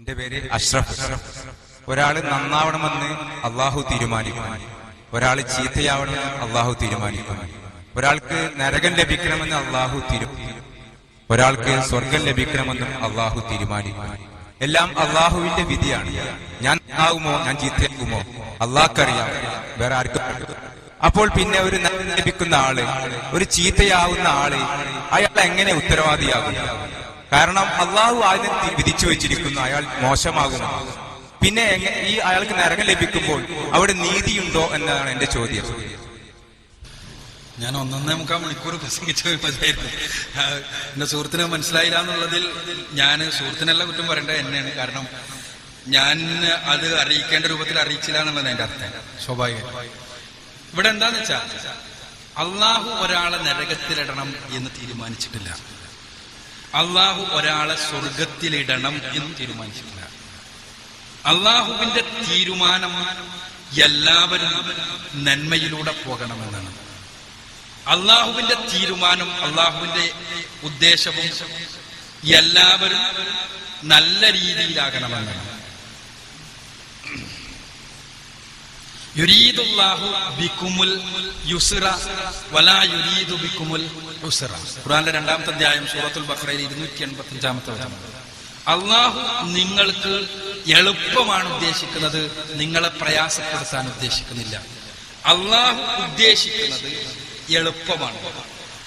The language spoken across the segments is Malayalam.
എന്റെ പേര് അഷ്റഫ്. ഒരാൾ നന്നാവണമെന്ന് അള്ളാഹു തീരുമാനിക്കുന്നു. ഒരാൾ ചീത്തയാവണമെന്ന് അള്ളാഹു തീരുമാനിക്കുന്നു. ഒരാൾക്ക് നരകം ലഭിക്കണമെന്ന് അള്ളാഹു തീരുമാനിക്കും ഒരാൾക്ക് സ്വർഗം ലഭിക്കണമെന്നും അള്ളാഹു തീരുമാനിക്കുന്നു. എല്ലാം അള്ളാഹുവിന്റെ വിധിയാണ്. ഞാൻ ആകുമോ ഞാൻ ചീത്തയാകുമോ? അള്ളാഹ്ക്കറിയാം. വേറെ ആർക്കും അപ്പോൾ പിന്നെ ഒരു ലഭിക്കുന്ന ആൾ ഒരു ചീത്തയാവുന്ന ആൾ അയാൾ എങ്ങനെ ഉത്തരവാദിയാകും? കാരണം അള്ളാഹു ആദ്യം വിധിച്ചു വെച്ചിരിക്കുന്നു അയാൾ മോശമാകുന്നു പിന്നെ ഈ അയാൾക്ക് നരകം ലഭിക്കുമ്പോൾ അവിടെ നീതിയുണ്ടോ എന്നതാണ് എന്റെ ചോദ്യം. ഞാൻ ഒന്നൊന്നേ മുക്കാൽ മണിക്കൂർ പ്രസംഗിച്ച മതിയായിരുന്നു ആ, എന്റെ സുഹൃത്തിന് മനസ്സിലായില്ല എന്നുള്ളതിൽ ഞാൻ സുഹൃത്തിനല്ല കുറ്റം പറയേണ്ടത് എന്നെയാണ്. കാരണം ഞാൻ അത് അറിയിക്കേണ്ട രൂപത്തിൽ അറിയിച്ചില്ല എന്നുള്ളത് എന്റെ അർത്ഥം സ്വാഭാവികം. ഇവിടെ എന്താന്ന് വെച്ചാൽ അള്ളാഹു ഒരാളെ നരകത്തിലിടണം എന്ന് തീരുമാനിച്ചിട്ടില്ല. അള്ളാഹു ഒരാളെ സ്വർഗത്തിലിടണം എന്ന് തീരുമാനിച്ചിട്ടില്ല. അള്ളാഹുവിന്റെ തീരുമാനം എല്ലാവരും നന്മയിലൂടെ പോകണമെന്നാണ്. അള്ളാഹുവിന്റെ തീരുമാനം അള്ളാഹുവിന്റെ ഉദ്ദേശവും എല്ലാവരും നല്ല രീതിയിലാകണമെന്നാണ്. ഖുർആനിലെ രണ്ടാമത്തെ അധ്യായം സൂറത്തുൽ ബക്രയിൽ ഇരുന്നൂറ്റി എൺപത്തി അള്ളാഹു നിങ്ങൾക്ക് എളുപ്പമാണ് ഉദ്ദേശിക്കുന്നത് നിങ്ങളെ പ്രയാസപ്പെടുത്താൻ ഉദ്ദേശിക്കുന്നില്ല. അള്ളാഹു ഉദ്ദേശിക്കുന്നത് എളുപ്പമാണ്.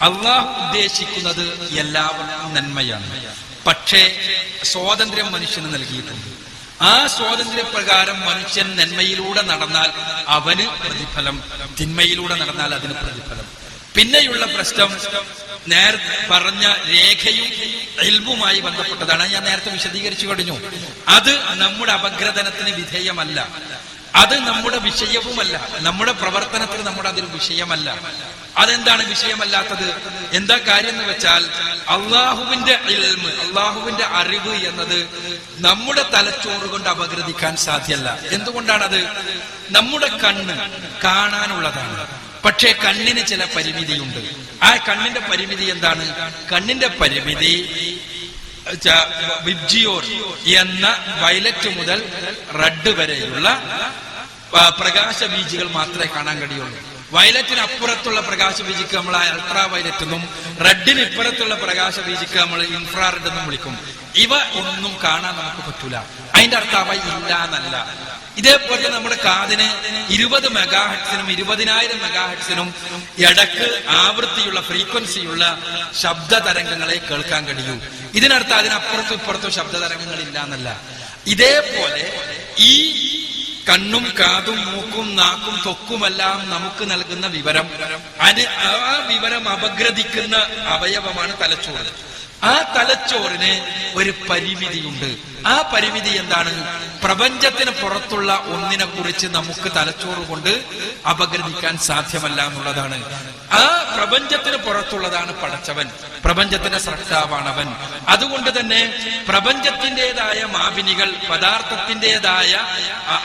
അള്ളാഹു ഉദ്ദേശിക്കുന്നത് എല്ലാവർക്കും നന്മയാണ്. പക്ഷേ സ്വാതന്ത്ര്യം മനുഷ്യന് നൽകിയിട്ടുണ്ട്. ആ സ്വാതന്ത്ര്യപ്രകാരം മനുഷ്യൻ നന്മയിലൂടെ നടന്നാൽ അവന് പ്രതിഫലം തിന്മയിലൂടെ നടന്നാൽ അതിന് പ്രതിഫലം. പിന്നെയുള്ള പ്രശ്നം നേരത്തെ പറഞ്ഞ രേഖയും എൽബുമായി ബന്ധപ്പെട്ടതാണ്. ഞാൻ നേരത്തെ വിശദീകരിച്ചു കഴിഞ്ഞു. അത് നമ്മുടെ അപഗ്രഥനത്തിന് വിധേയമല്ല. അത് നമ്മുടെ വിഷയവുമല്ല. നമ്മുടെ പ്രവർത്തനത്തിൽ നമ്മുടെ അതൊരു വിഷയമല്ല. അതെന്താണ് വിഷയമല്ലാത്തത്? എന്താ കാര്യം എന്ന് വെച്ചാൽ അള്ളാഹുവിന്റെ അള്ളാഹുവിന്റെ അറിവ് എന്നത് നമ്മുടെ തലച്ചോറ് കൊണ്ട് അപഗ്രഥിക്കാൻ സാധ്യല്ല. എന്തുകൊണ്ടാണത്? നമ്മുടെ കണ്ണ് കാണാനുള്ളതാണ്. പക്ഷേ കണ്ണിന് ചില പരിമിതിയുണ്ട്. ആ കണ്ണിന്റെ പരിമിതി എന്താണ്? കണ്ണിന്റെ പരിമിതി വിബ്ജിയോർ എന്ന വയലറ്റ് മുതൽ റെഡ് വരെയുള്ള പ്രകാശ ബീജുകൾ മാത്രമേ കാണാൻ കഴിയുള്ളൂ. വയലറ്റിന് അപ്പുറത്തുള്ള പ്രകാശ ബീജിക്ക് നമ്മൾ അൾട്രാ വയലറ്റ് എന്നും റെഡിന് ഇപ്പുറത്തുള്ള പ്രകാശ ബീജിക്ക് നമ്മൾ ഇൻഫ്രാറെഡ് എന്നും വിളിക്കും. ഇവ ഒന്നും കാണാൻ നമുക്ക് പറ്റൂല. അതിന്റെ അർത്ഥം അവ ഇല്ല എന്നല്ല. ഇതേപോലെ നമ്മുടെ കാതിന് ഇരുപത് മെഗാഹെഡ്സിനും ഇരുപതിനായിരം മെഗാഹെഡ്സിനും ഇടയ്ക്ക് ആവൃത്തിയുള്ള ഫ്രീക്വൻസിയുള്ള ശബ്ദ തരംഗങ്ങളെ കേൾക്കാൻ കഴിയൂ. ഇതിനർത്ഥം അതിനപ്പുറത്തും ഇപ്പുറത്തും ശബ്ദ തരംഗങ്ങൾ ഇല്ല എന്നല്ല. ഇതേപോലെ ഈ കണ്ണും കാതും മൂക്കും നാക്കും തൊക്കുമെല്ലാം നമുക്ക് നൽകുന്ന വിവരം. അത് ആ വിവരം അപഗ്രഥിക്കുന്ന അവയവമാണ് തലച്ചോറ്. ആ തലച്ചോറിന് ഒരു പരിമിതിയുണ്ട്. ആ പരിമിതി എന്താണ്? പ്രപഞ്ചത്തിന് പുറത്തുള്ള ഒന്നിനെ കുറിച്ച് നമുക്ക് തലച്ചോറ് കൊണ്ട് അപഗ്രഥിക്കാൻ സാധ്യമല്ല എന്നുള്ളതാണ്. ആ പ്രപഞ്ചത്തിന് പുറത്തുള്ളതാണ് പടച്ചവൻ. പ്രപഞ്ചത്തിന്റെ സൃഷ്ടാവാണവൻ അതുകൊണ്ട് തന്നെ പ്രപഞ്ചത്തിന്റെതായ മാപിനികൾ പദാർത്ഥത്തിന്റെതായ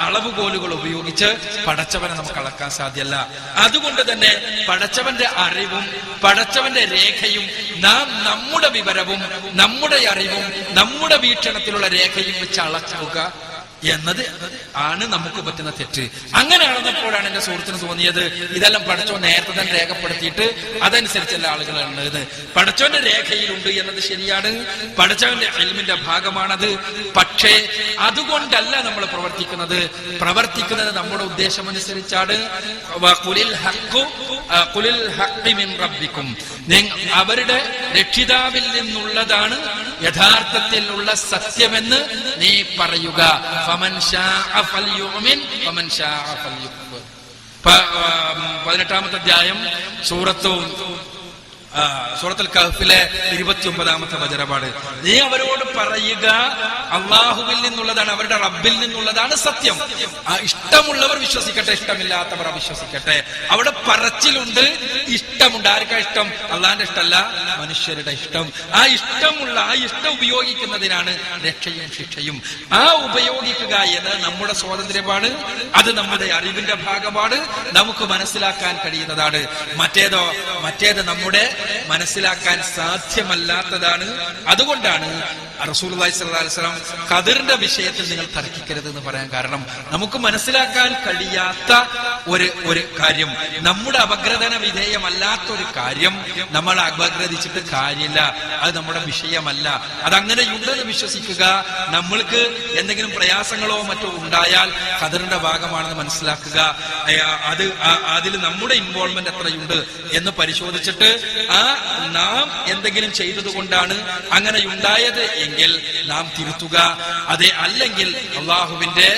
അളവുകോലുകൾ ഉപയോഗിച്ച് പടച്ചവനെ നമുക്ക് അളക്കാൻ സാധ്യല്ല അതുകൊണ്ട് തന്നെ പടച്ചവന്റെ അറിവും പടച്ചവന്റെ രേഖയും നാം നമ്മുടെ വിവരവും നമ്മുടെ അറിവും നമ്മുടെ വീക്ഷണത്തിലുള്ള രേഖയും വെച്ച് അളക്കുക എന്നത് ആണ് നമുക്ക് പറ്റുന്ന തെറ്റ്. അങ്ങനെ ആണെന്നപ്പോഴാണ് എന്റെ സുഹൃത്തിന് തോന്നിയത്. ഇതെല്ലാം പഠിച്ചോ നേരത്തെ തന്നെ രേഖപ്പെടുത്തിയിട്ട് അതനുസരിച്ചുള്ള ആളുകളാണ് ഇത് പഠിച്ചോന്റെ രേഖയിലുണ്ട് എന്നത് ശരിയാണ്. പഠിച്ചവന്റെ അൽമിന്റെ ഭാഗമാണത്. പക്ഷേ അതുകൊണ്ടല്ല നമ്മൾ പ്രവർത്തിക്കുന്നത്. പ്രവർത്തിക്കുന്നത് നമ്മുടെ ഉദ്ദേശം അനുസരിച്ചാണ്. അവരുടെ രക്ഷിതാവിൽ നിന്നുള്ളതാണ് യഥാർത്ഥത്തിൽ ഉള്ള സത്യമെന്ന് നീ പറയുക. പതിനെട്ടാമത്തെ അധ്യായം സൂറത്തു സൂറത്തുൽ കഹ്ഫിലെ ഇരുപത്തി ഒമ്പതാമത്തെ വചനപാട്. നീ അവരോട് പറയുക അള്ളാഹുവിൽ നിന്നുള്ളതാണ് അവരുടെ റബ്ബിൽ നിന്നുള്ളതാണ് സത്യം. ആ ഇഷ്ടമുള്ളവർ വിശ്വസിക്കട്ടെ ഇഷ്ടമില്ലാത്തവർ അവിശ്വസിക്കട്ടെ. അവിടെ പറച്ചിലുണ്ട് ഇഷ്ടമുണ്ട്. ആർക്കാ ഇഷ്ടം? അള്ളാന്റെ ഇഷ്ടമല്ല മനുഷ്യരുടെ ഇഷ്ടം. ആ ഇഷ്ടമുള്ള ആ ഇഷ്ടം ഉപയോഗിക്കുന്നതിനാണ് രക്ഷയും ശിക്ഷയും. ആ ഉപയോഗിക്കുക എന്നത് നമ്മുടെ സ്വാതന്ത്ര്യമാണ് അത് നമ്മുടെ അറിവിന്റെ ഭാഗമാണ് നമുക്ക് മനസ്സിലാക്കാൻ കഴിയുന്നതാണ്. മറ്റേതോ മറ്റേത് നമ്മുടെ മനസ്സിലാക്കാൻ സാധ്യമല്ലാത്തതാണ്. അതുകൊണ്ടാണ് റസൂൽ അലൈഹിസ്ലാം ഖദറിന്റെ വിഷയത്തിൽ നിങ്ങൾ തർക്കിക്കരുത് എന്ന് പറയാൻ കാരണം. നമുക്ക് മനസ്സിലാക്കാൻ കഴിയാത്ത ഒരു ഒരു കാര്യം. നമ്മുടെ അപഗ്രഥന വിധേയമല്ലാത്ത ഒരു കാര്യം നമ്മൾ അപഗ്രഥിച്ചിട്ട് കാര്യമില്ല. അത് നമ്മുടെ വിഷയമല്ല. അതങ്ങനെ ഉണ്ടെന്ന് വിശ്വസിക്കുക. നമ്മൾക്ക് എന്തെങ്കിലും പ്രയാസങ്ങളോ മറ്റോ ഉണ്ടായാൽ ഖദറിന്റെ ഭാഗമാണെന്ന് മനസ്സിലാക്കുക. അത് അതിൽ നമ്മുടെ ഇൻവോൾവ്മെന്റ് എത്രയുണ്ട് എന്ന് പരിശോധിച്ചിട്ട് ആ നാം എന്തെങ്കിലും ചെയ്തതുകൊണ്ടാണ് അങ്ങനെ ഉണ്ടായത് എങ്കിൽ നാം തിരുത്തുക. അതെ അല്ലെങ്കിൽ അള്ളാഹുവിന്റെ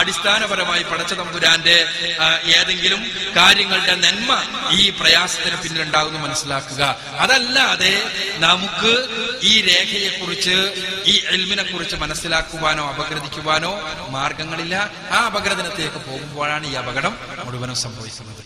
അടിസ്ഥാനപരമായി പടച്ച തമ്പുരാന്റെ ഏതെങ്കിലും കാര്യങ്ങളുടെ നന്മ ഈ പ്രയാസത്തിന് പിന്നിലുണ്ടാകുന്നു മനസ്സിലാക്കുക. അതല്ലാതെ നമുക്ക് ഈ രേഖയെ കുറിച്ച് ഈ എൽമിനെ കുറിച്ച് മനസ്സിലാക്കുവാനോ അപഗ്രഥിക്കുവാനോ മാർഗങ്ങളില്ല. ആ അപഗ്രഥനത്തിലേക്ക് പോകുമ്പോഴാണ് ഈ അപകടം മുഴുവനും സംഭവിക്കുന്നത്.